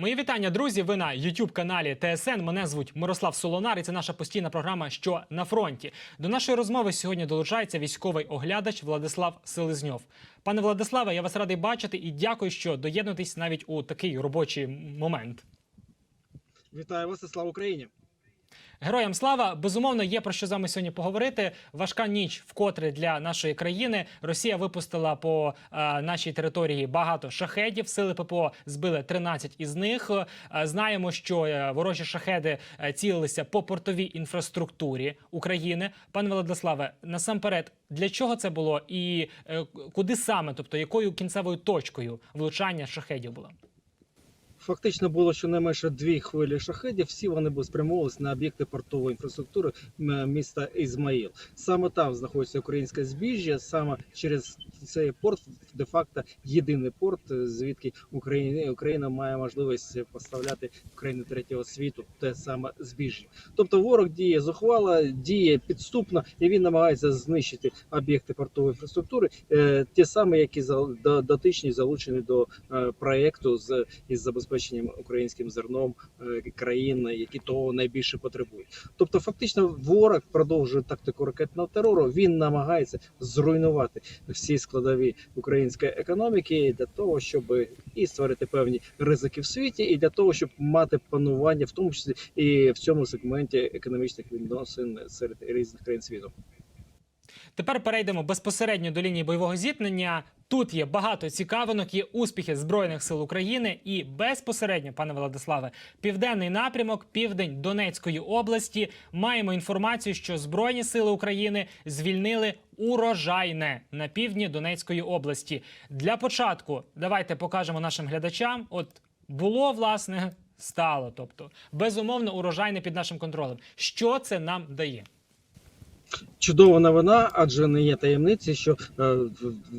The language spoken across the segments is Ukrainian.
Мої вітання, друзі. Ви на youtube каналі ТСН. Мене звуть Мирослав Солонар, і це наша постійна програма Що на фронті. До нашої розмови сьогодні долучається військовий оглядач Владислав Селезньов. Пане Владиславе, я вас радий бачити і дякую, що доєднуєтесь навіть у такий робочий момент. Вітаю вас і слава Україні! Героям слава безумовно є про що з вами сьогодні поговорити. Важка ніч вкотре для нашої країни. Росія випустила по е, нашій території багато шахедів. Сили ППО збили 13 із них. Е, знаємо, що е, ворожі шахеди е, цілилися по портовій інфраструктурі України. Пане Владиславе, насамперед, для чого це було і е, куди саме, тобто якою кінцевою точкою влучання шахедів було? Фактично було щонайменше дві хвилі шахедів. Всі вони були спрямовувалися на об'єкти портової інфраструктури міста Ізмаїл. Саме там знаходиться українське збіжжя. Саме через цей порт, де факто єдиний порт, звідки Україна, Україна має можливість поставляти в країни третього світу те саме збіжжя. Тобто ворог діє зухвало, діє підступно, і він намагається знищити об'єкти портової інфраструктури, е, ті самі, які дотичні залучені до е, проекту з із забезпеченням українським зерном е, країн, які того найбільше потребують. Тобто, фактично, ворог продовжує тактику ракетного терору. Він намагається зруйнувати всі складові української економіки для того, щоб і створити певні ризики в світі, і для того, щоб мати панування, в тому числі і в цьому сегменті економічних відносин серед різних країн світу. Тепер перейдемо безпосередньо до лінії бойового зіткнення. Тут є багато цікавинок, є успіхи збройних сил України і безпосередньо, пане Владиславе, південний напрямок, південь Донецької області. Маємо інформацію, що збройні сили України звільнили урожайне на півдні Донецької області. Для початку давайте покажемо нашим глядачам. От було власне стало, тобто безумовно урожайне під нашим контролем. Що це нам дає? Чудова новина, адже не є таємниці, що е,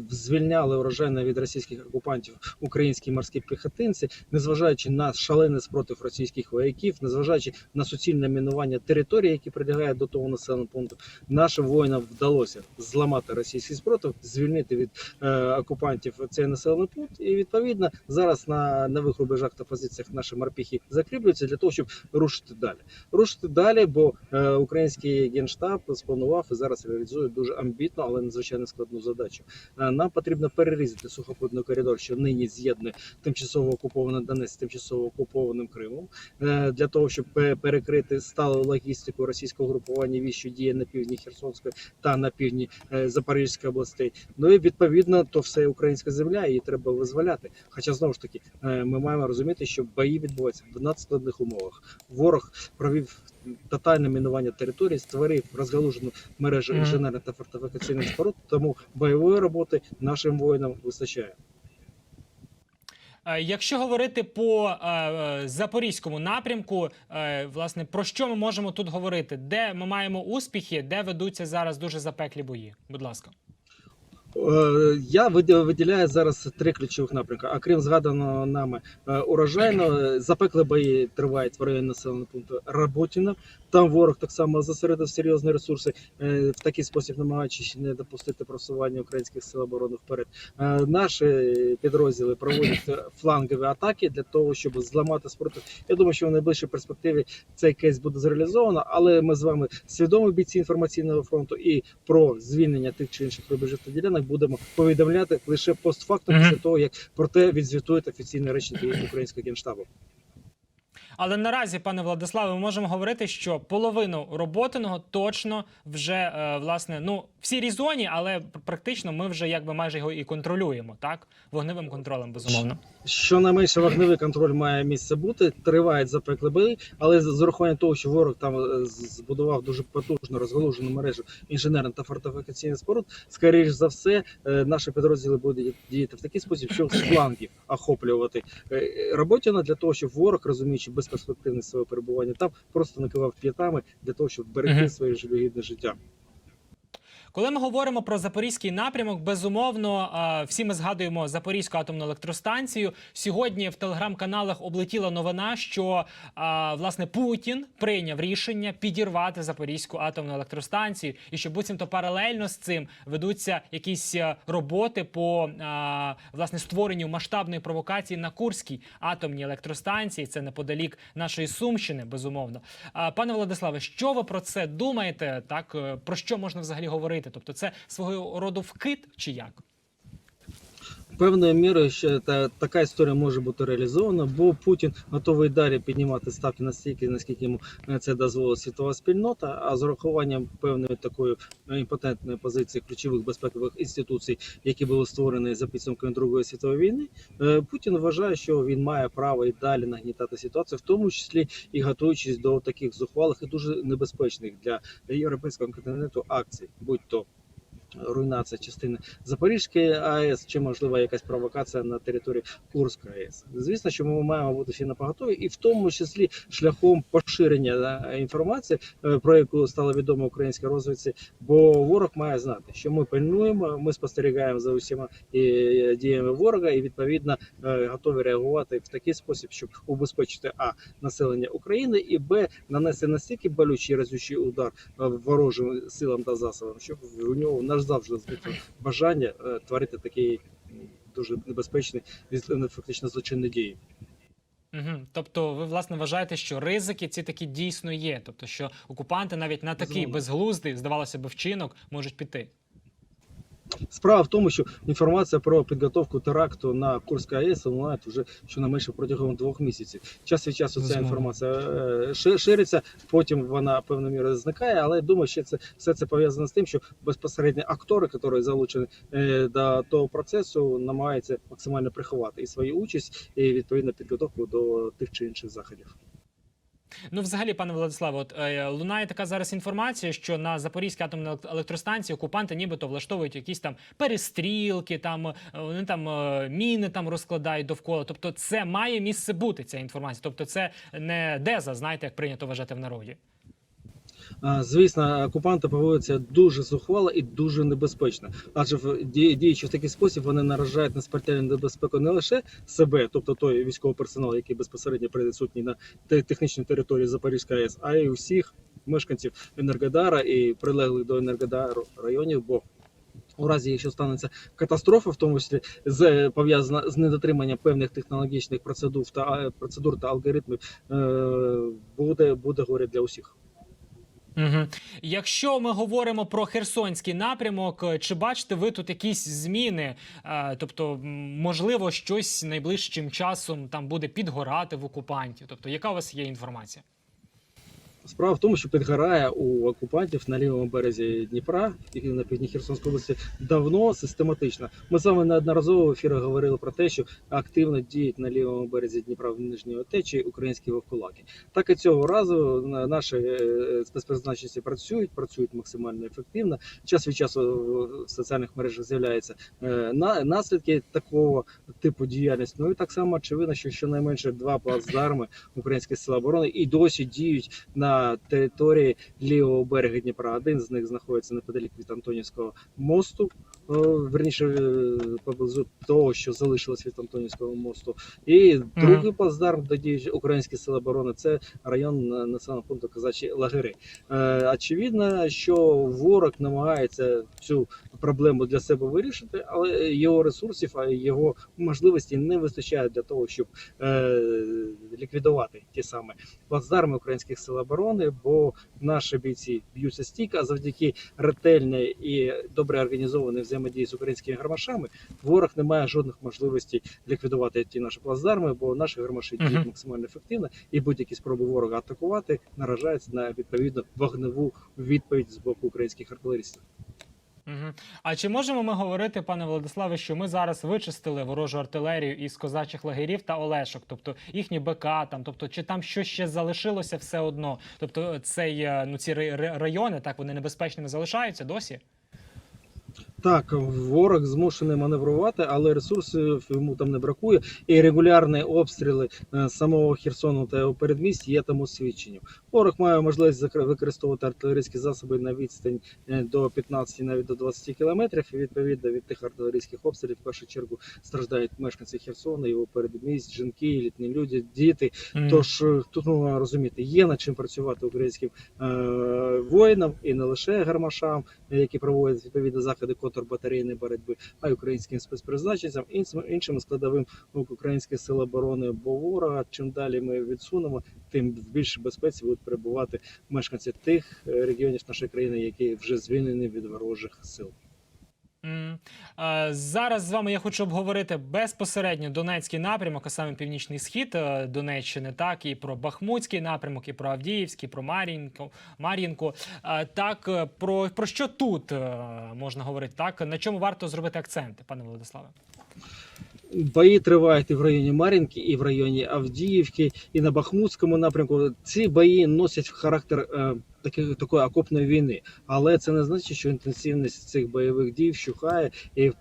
звільняли урожайно від російських окупантів українські морські піхотинці, незважаючи на шалений спротив російських вояків, незважаючи на суцільне мінування території, які прилягають до того населеного пункту, нашим воїнам вдалося зламати російський спротив, звільнити від е, окупантів цей населений пункт. І відповідно зараз на нових рубежах та позиціях наші морпіхи закріплюються для того, щоб рушити далі. Рушити далі, бо е, український генштаб спланував і зараз реалізує дуже амбітну, але надзвичайно складну задачу. Е, Нам потрібно перерізати сухопутний коридор, що нині з'єднує тимчасово окупований Донець з тимчасово окупованим Кримом, е, для того, щоб перекрити сталу логістику російського групування військ, що діє на півдні Херсонської та на півдні е, Запорізької областей. Ну і відповідно, то все українська земля, її треба визволяти. Хоча знову ж таки, ми маємо розуміти, що бої відбуваються в надскладних умовах. Ворог провів тотальне мінування території, створив розгалужену мережу інженерних та фортифікаційних споруд, тому бойової роботи нашим воїнам вистачає. Е, Якщо говорити по е, е, запорізькому напрямку, власне про що ми можемо тут говорити? Де ми маємо успіхи, де ведуться зараз дуже запеклі бої? Будь ласка. Е, Я виді- виділяю зараз три ключових напрямки. А крім згаданого нами е, урожайно, е, запекли бої тривають в районі населеного пункту Работіна. Там ворог так само зосередив серйозні ресурси в такий спосіб, намагаючись не допустити просування українських сил оборони вперед. Наші підрозділи проводять флангові атаки для того, щоб зламати спротив. Я думаю, що в найближчій перспективі цей кейс буде зреалізовано, але ми з вами свідомі бійці інформаційного фронту і про звільнення тих чи інших рубежів та ділянок будемо повідомляти лише постфактом після того, як про те відзвітують офіційні речники українського генштабу. Але наразі, пане Владиславе, ми можемо говорити, що половину роботиного точно вже е, власне ну в сірій зоні, але практично ми вже якби майже його і контролюємо, так вогневим контролем, безумовно. Щонайменше вогневий контроль має місце бути. Тривають запекли бої, але з урахуванням того, що ворог там е, збудував дуже потужну розгалужену мережу інженерних та фортифікаційних споруд, скоріш за все, е, наші підрозділи будуть діяти в такий спосіб, що з флангів охоплювати е, Роботіна для того, щоб ворог, розуміючи безперспективність свого перебування там, просто накивав п'ятами для того, щоб берегти своє жалюгідне життя. Коли ми говоримо про запорізький напрямок, безумовно, всі ми згадуємо Запорізьку атомну електростанцію. Сьогодні в телеграм-каналах облетіла новина, що власне Путін прийняв рішення підірвати Запорізьку атомну електростанцію, і що буцімто паралельно з цим ведуться якісь е, роботи по власне створенню масштабної провокації на Курській атомній електростанції. Це неподалік нашої Сумщини, безумовно. Пане Владиславе, що ви про це думаєте? Так е, про що можна взагалі говорити? Тобто, це свого роду вкид чи як? Певною мірою ще та, така історія може бути реалізована, бо Путін готовий далі піднімати ставки настільки, наскільки йому е, це дозволить світова спільнота. А з урахуванням певної такої е, імпотентної позиції ключових безпекових інституцій, які були створені за підсумками Другої світової війни, е, Путін вважає, що він має право і далі нагнітати ситуацію, в тому числі і готуючись до таких зухвалих і дуже небезпечних для європейського континенту акцій, будь то руйнація частини Запорізької АЕС, чи можливо якась провокація на території Курської АЕС. Звісно, що ми маємо бути всі на поготові, і в тому числі шляхом поширення е, інформації, е, про яку стало відомо українській розвідці, бо ворог має знати, що ми пильнуємо, ми спостерігаємо за усіма е, діями ворога, і відповідно готові реагувати в такий спосіб, щоб убезпечити а населення України і б нанести настільки болючий разючий удар ворожим силам та засобам, щоб у нього назавжди завжди бажання е, творити такі дуже небезпечні фактично злочинні дії. Угу. Тобто, ви власне вважаєте, що ризики ці такі дійсно є. Тобто, що окупанти навіть на такий безглуздий, здавалося б, вчинок можуть піти. Справа в тому, що інформація про підготовку теракту на Курській АЕС лунає вже щонайменше протягом двох місяців. Час від часу ця інформація е, шириться, потім вона певною мірою зникає. Але я думаю, що це все це пов'язано з тим, що безпосередньо актори, які залучені е, до того процесу, намагаються максимально приховати і свою участь, і відповідно підготовку до тих чи інших заходів. Ну, взагалі, пане Владиславе, от е, лунає така зараз інформація, що на Запорізькій атомній електростанції окупанти нібито влаштовують якісь там перестрілки, там е, вони там е, міни там розкладають довкола. Тобто, це має місце бути ця інформація. Тобто, це не деза, знаєте, як прийнято вважати в народі. Звісно, окупанти поводяться дуже зухвало і дуже небезпечно, адже діючи в такий спосіб, вони наражають на смертельну небезпеку не лише себе, тобто той військовий персонал, який безпосередньо присутній на технічній території Запорізької АЕС, а й усіх мешканців Енергодара і прилеглих до Енергодару районів. Бо у разі, якщо станеться катастрофа, в тому числі з пов'язана з недотриманням певних технологічних процедур та процедур та алгоритмів, е, буде буде горе для усіх. Угу. Якщо ми говоримо про Херсонський напрямок, е, чи бачите ви тут якісь зміни? Е, Тобто, можливо, щось найближчим часом там буде підгорати в окупантів? Тобто, яка у вас є інформація? Справа в тому, що підгорає у окупантів на лівому березі Дніпра і на півдні Херсонської області давно систематично. Ми вами неодноразово в ефірах говорили про те, що активно діють на лівому березі Дніпра в нижній течії українські вовкулаки. Так і цього разу на- наші е, спецпризначенці працюють, працюють максимально ефективно. Час від часу в соціальних мережах з'являються е, на наслідки такого типу діяльності. Ну і так само очевидно, що щонайменше два плацдарми українських сил оборони і досі діють території лівого берега Дніпра. Один з них знаходиться неподалік від Антонівського мосту, верніше е, поблизу того, що залишилось від Антонівського мосту. І другий плацдарм, де діють українські сили оборони, це район е, населеного пункту Казачі Лагери. Е, Очевидно, що ворог намагається цю проблему для себе вирішити, але його ресурсів, а його можливості не вистачає для того, щоб ліквідувати ті самі плацдарми українських сил оборони, бо наші бійці б'ються стійко, а завдяки ретельній і добре організованій взаємодії з українськими гармашами ворог не має жодних можливостей ліквідувати ті наші плацдарми, бо наші гармаші діють максимально ефективно, і будь-які спроби ворога атакувати наражаються на відповідну вогневу відповідь з боку українських артилеристів. Угу. А чи можемо ми говорити, пане Владиславе, що ми зараз вичистили ворожу артилерію із козачих лагерів та Олешок, тобто їхні БК, там, тобто чи там щось ще залишилося все одно? Тобто цей, е, ну, ці райони, так вони небезпечними залишаються досі? Так, ворог змушений маневрувати, але ресурсів йому там не бракує. І регулярні обстріли е, самого Херсону та його передмість є тому свідченням. Ворог має можливість використовувати артилерійські засоби на відстань е, до 15, навіть до 20 кілометрів. І відповідно від тих артилерійських обстрілів в першу чергу страждають мешканці Херсона, його передмість, жінки, літні люди, діти. М. Тож е, тут маємо розуміти, є над чим працювати українським е, воїнам і не лише гармашам, які проводять відповідні заходи контрбатарейної боротьби, а й українським спецпризначенцям, іншим складовим українських сил оборони. Бо ворога чим далі ми відсунемо, тим в більшій безпеці будуть перебувати мешканці тих е, регіонів нашої країни, які вже звільнені від ворожих сил. Зараз з вами я хочу обговорити безпосередньо Донецький напрямок, а саме північний схід е, Донеччини, так і про Бахмутський напрямок, і про Авдіївський, про Мар'їнку. Мар'їнку. Так, е, про, про що тут е, можна говорити? Так, на чому варто зробити акценти, пане Владиславе? Бої тривають і в районі Мар'їнки, і в районі Авдіївки, і на Бахмутському напрямку. Ці бої носять характер такої, такої окопної війни, але це не значить, що інтенсивність цих бойових дій вщухає, і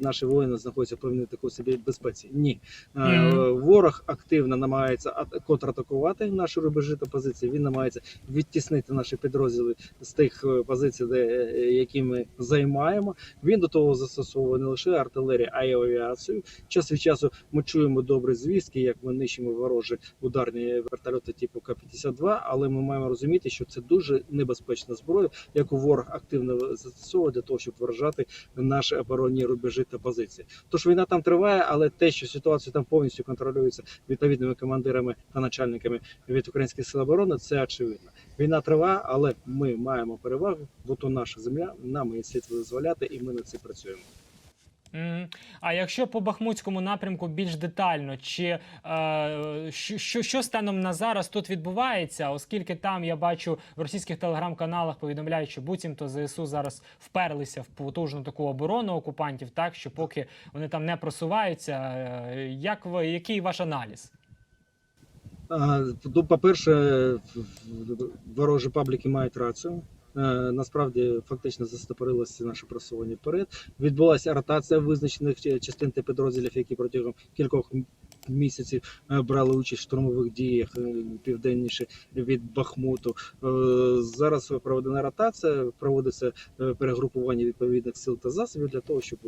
наші воїни знаходяться в певній такій собі безпеці. Ні, Е, Мгм. ворог активно намагається ат- контратакувати наші рубежі та позиції. Він намагається відтіснити наші підрозділи з тих е, позицій, де е, які ми займаємо. Він до того застосовує не лише артилерію, а й авіацію. Час від часу ми чуємо добрі звістки, як ми нищимо ворожі ударні вертольоти типу К-52, але ми маємо розуміти, що це дуже небезпечна зброя, яку ворог активно застосовує для того, щоб вражати наші оборонні рубежі та позиції. Тож війна там триває, але те, що ситуація там повністю контролюється відповідними командирами та начальниками від українських сил оборони, це очевидно. Війна триває, але ми маємо перевагу, бо то наша земля, нам її слід визволяти, і ми над цим працюємо. А якщо по Бахмутському напрямку більш детально, чи е, що, що, станом на зараз тут відбувається, оскільки там я бачу в російських телеграм-каналах повідомляють, що буцімто ЗСУ зараз вперлися в потужну таку оборону окупантів, так що поки вони там не просуваються, е, як ви який ваш аналіз? Ну, по-перше, в- в- ворожі пабліки мають рацію. Е, Насправді фактично застопорилося наше просування вперед. Відбулася ротація визначених частин та підрозділів, які протягом кількох м- місяців е, брали участь в штурмових діях е, південніше від Бахмуту. Е, Зараз проведена ротація, проводиться перегрупування відповідних сил та засобів для того, щоб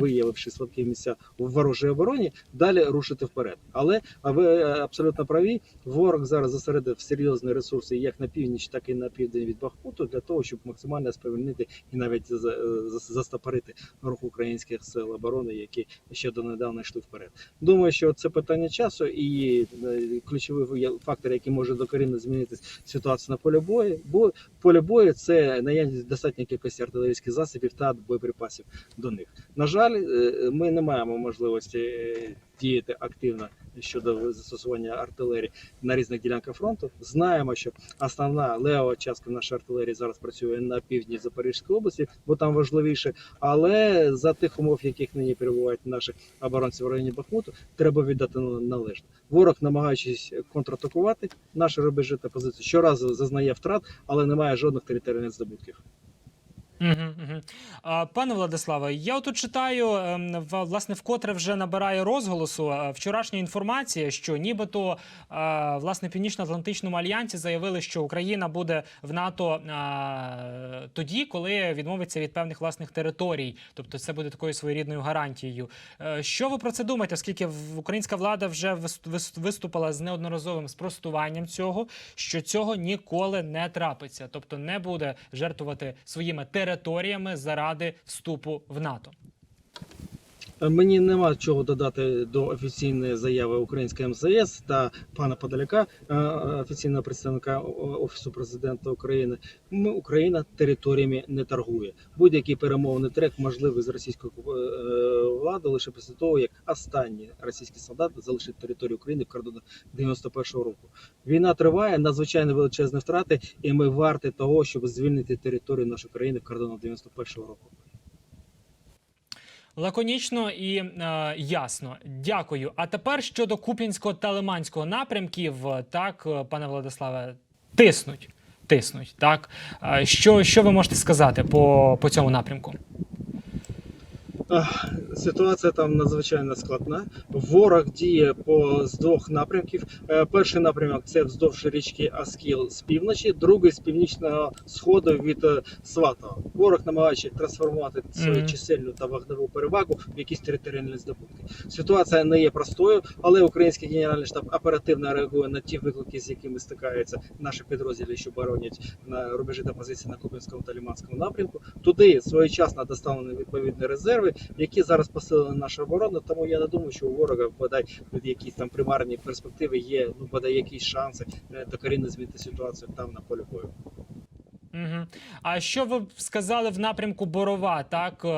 виявивши слабкі місця в ворожій обороні, далі рушити вперед. Але а ви абсолютно праві. Ворог зараз зосередив серйозні ресурси як на північ, так і на південь від Бахмуту для того, щоб максимально сповільнити і навіть за- за- застопорити рух українських сил оборони, які ще донедавна йшли вперед. Думаю, що це питання часу і е, ключовий фактор, який може докорінно змінити ситуацію на полі бою. Бо поле бою це наявність достатньої кількості артилерійських засобів та боєприпасів до них. На жаль, е, ми не маємо можливості е, діяти активно щодо застосування артилерії на різних ділянках фронту. Знаємо, що основна левова частка нашої артилерії зараз працює на півдні Запорізької області, бо там важливіше. Але за тих умов, яких нині перебувають наші оборонці в районі Бахмуту, треба віддати належне. Ворог, намагаючись контратакувати наші рубежі та позиції, щоразу зазнає втрат, але не має жодних територіальних здобутків. Угу, угу. Пане Владиславе, я тут читаю, ем, власне, вкотре вже набирає розголосу е, вчорашня інформація, що нібито е, власне Північно-Атлантичному альянсі заявили, що Україна буде в НАТО е, тоді, коли відмовиться від певних власних територій. Тобто це буде такою своєрідною гарантією. Що ви про це думаєте? Оскільки українська влада вже вис- вис- виступила з неодноразовим спростуванням цього, що цього ніколи не трапиться, тобто не буде жертвувати своїми територіями заради вступу в НАТО. Мені нема чого додати до офіційної заяви української МЗС та пана Подоляка, е, офіційного представника офісу президента України. Ми Україна територіями не торгує. Будь-який перемовний трек можливий з російською е, владою лише після того, як останні російські солдати залишать територію України в кордонах 91-го року. Війна триває, надзвичайно величезні втрати, і ми варті того, щоб звільнити територію нашої країни в кордонах 91-го року. Лаконічно і е, ясно. Дякую. А тепер щодо Куп'янського та Лиманського напрямків, так, е, пане Владиславе, тиснуть. Тиснуть. Так. Е, Що, що ви можете сказати по, по цьому напрямку? Ситуація там надзвичайно складна. Ворог діє по з двох напрямків. Е, Перший напрямок це вздовж річки Аскіл з півночі, другий з північного сходу від е, Сватова. Ворог намагається трансформувати свою чисельну та вогневу перевагу в якісь територіальні здобутки. Ситуація не є простою, але український генеральний штаб оперативно реагує на ті виклики, з якими стикаються наші підрозділи, що боронять на рубежі та позиції на Куп'янському та Ліманському напрямку. Туди своєчасно доставлені відповідні резерви, які зараз посилили нашу оборону. Тому я не думаю, що у ворога бодай якісь там примарні перспективи є, ну бодай якісь шанси е, докорінно змінити ситуацію там на полі бою. Угу. А що ви сказали в напрямку Борова, так? Е,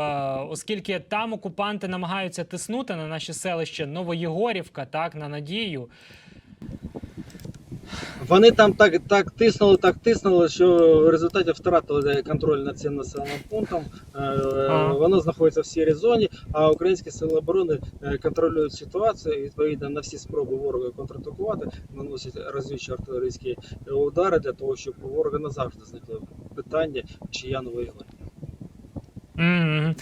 Оскільки там окупанти намагаються тиснути на наше селище Новоєгорівка, так, на Надію. Вони там так, так тиснули, так тиснули, що в результаті втратили контроль над цим населеним пунктом. Е. Воно знаходиться в сірій зоні, а українські сили оборони е, контролюють ситуацію. І, відповідно на всі спроби ворога контратакувати, наносять розвідчі артилерійські удари для того, щоб у ворога назавжди зникли питання, чия новоєгорія. Мгм.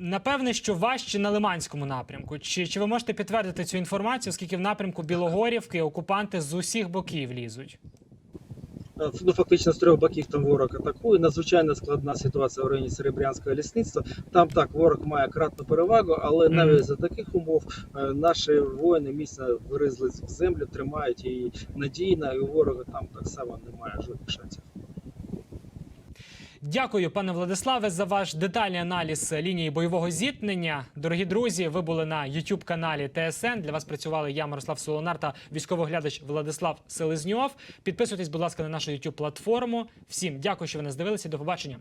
Напевне, що важче на Лиманському напрямку. Чи, чи ви можете підтвердити цю інформацію, оскільки в напрямку Білогорівки окупанти з усіх боків лізуть? Е, Ну, фактично з трьох боків там ворог атакує. Надзвичайно складна ситуація в районі Серебрянського лісництва. Там так ворог має кратну перевагу, але навіть за таких умов е, наші воїни міцно виризли в землю, тримають її надійно, і у ворога там так само немає жодних шансів. Дякую, пане Владиславе, за ваш детальний аналіз лінії бойового зіткнення. Дорогі друзі, ви були на youtube каналі ТСН. Для вас працювали я, Мирослав Солонар та військовоглядач Владислав Селезньов. Підписуйтесь, будь ласка, на нашу youtube платформу. Всім дякую, що ви нас дивилися. До побачення.